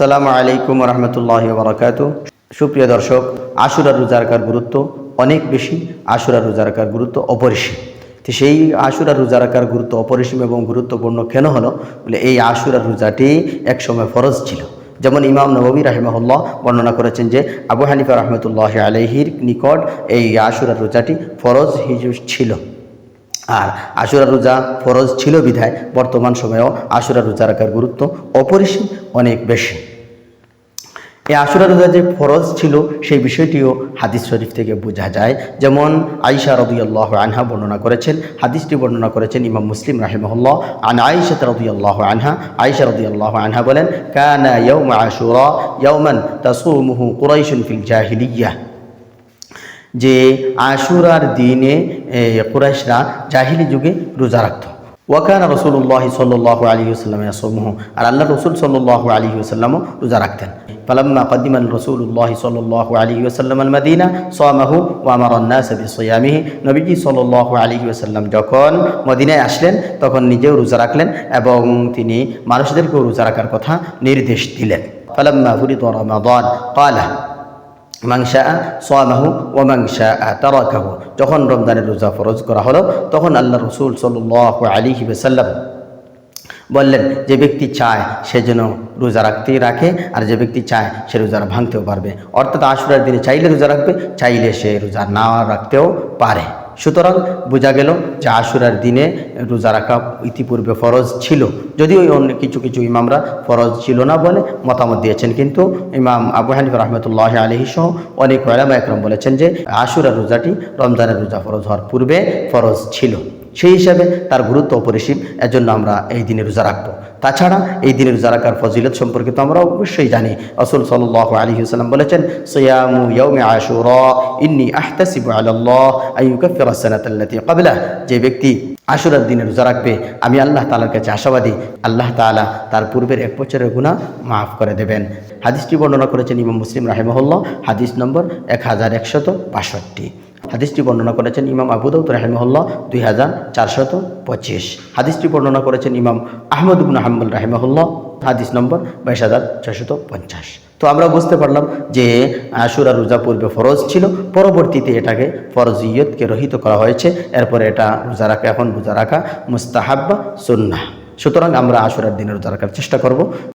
আসসালামু আলাইকুম রহমতুল্লাহ বরকাত সুপ্রিয় দর্শক আশুরা রোজা রাখার গুরুত্ব অনেক বেশি আশুরা রোজা রাখার গুরুত্ব অপরিসীম। তো সেই আশুরা রোজা রাখার গুরুত্ব অপরিসীম এবং গুরুত্বপূর্ণ কেন হলো? বলে এই আশুরা রোজাটি একসময় ফরজ ছিল। যেমন ইমাম নবী রাহিমাহুল্লাহ বর্ণনা করেছেন যে, আবু হানিফা রহমতুল্লাহ আলহির নিকট এই আশুরা রোজাটি ফরজ হিসেবে ছিল। আর আশুরা রোজা ফরজ ছিল বিধায় বর্তমান সময়েও আশুরা রোজা রাখার গুরুত্ব অপরিসীম, অনেক বেশি। এই আশুরা রোজা যে ফরজ ছিল, সেই বিষয়টিও হাদিস শরীফ থেকে বোঝা যায়। যেমন আইসা রদিয়াল্লাহ আনহা বর্ণনা করেছেন, হাদিসটি বর্ণনা করেছেন ইমাম মুসলিম রাহিমহল্লাহ। আন আইসা রদিয়াল্লাহ আনহা আইসা রদিয়াল্লাহ আনহা বলেন, কানা ইয়ৌম আশুরা ইয়ৌমান তাসুমুহু কুরাইশুন ফিল জাহিলিয়াহ যে আশুরার দিনে কুরাইশরা জাহিলি যুগে রোজা রাখত। ওয়াকানা রসুল্লাহ সাল্লাহ আলী আসাল্লাম ইয়াসমুহ, আর আল্লাহ রসুল সাল্লাহ আলী আসাল্লামও রোজা রাখতেন। ফালাম্মা কদিমান রসুল্লাহ সাল্লাহ আলী আসাল্লাম আল মদিনা সোয়ামাহু ওয়ামার সাবি সোয়ামিহি নবীজি সাল্লাহ আলী আসাল্লাম যখন মদিনায় আসলেন, তখন নিজেও রোজা রাখলেন এবং তিনি মানুষদেরকেও রোজা রাখার কথা নির্দেশ দিলেন। ফালাম্মা ফুরিদ রমাদান কালা মাংসা সোয়ামাহু ও মাংসা তারাকাহু। যখন রমজানের রোজা ফরজ করা হলো, তখন আল্লাহ রসুল সাল্লাহ আলী সাল্লাম বললেন, যে ব্যক্তি চায়, সে যেন রোজা রাখতেই রাখে, আর যে ব্যক্তি চায়, সে রোজা ভাঙতেও পারবে। অর্থাৎ আশুরার দিনে চাইলে রোজা রাখবে, চাইলে সে রোজা না রাখতেও পারে। সুতরাং বোঝা গেল যে আশুরার দিনে রোজা রাখা ইতিপূর্বে ফরজ ছিল। যদিও অন্য কিছু কিছু ইমামরা ফরজ ছিল না বলে মতামত দিয়েছেন, কিন্তু ইমাম আবু হানিফ রহমতুল্লাহ আলহি সহ অনেক ওলামা একরম বলেছেন যে আশুরার রোজাটি রমজানের রোজা ফরজ হওয়ার পূর্বে ফরজ ছিল। সেই হিসাবে তার গুরুত্ব অপরিসীম। এজন্য আমরা এই দিনে রোজা রাখব। তাছাড়া এই দিনের রোজা রাখার ফজিলত সম্পর্কে তো আমরা অবশ্যই জানি। রসুল সাল্লাহ আলী সাল্লাম বলেছেন, সৈয়ামু ইয়ৌমে আশুর, ইন্নি আহতাসিবু আল্লাহ আইয়ুকাফির সানাতাল্লাতি যে ব্যক্তি আশুরার দিনে রোজা রাখবে, আমি আল্লাহ তালার কাছে আশাবাদী। আল্লাহ তাআলা তার পূর্বের এক বছরের গুণা মাফ করে দেবেন। হাদিসটি বর্ণনা করেছেন ইমাম মুসলিম রাহেমহল্লা হাদিস নম্বর এক হাজার একশত বাষট্টি। হাদিসটি বর্ণনা করেছেন ইমাম আবু দাউদ রাহিমহল্লা দুই হাজার চারশত পঁচিশ। হাদিসটি বর্ণনা করেছেন ইমাম আহমদ ইবন হাম্বুল রাহিমহল্লা হাদিস নম্বর বাইশ হাজার ছশত পঞ্চাশ। তো আমরা বুঝতে পারলাম যে আশুরা রোজা পূর্বে ফরজ ছিল, পরবর্তীতে এটাকে ফরজিয়তকে রহিত করা হয়েছে, এরপরে এটা রোজা রাখা, এখন রোজা রাখা মুস্তাহাব্বা সুন্নাহ। সুতরাং আমরা আশুরার দিনে রোজা রাখার চেষ্টা করব।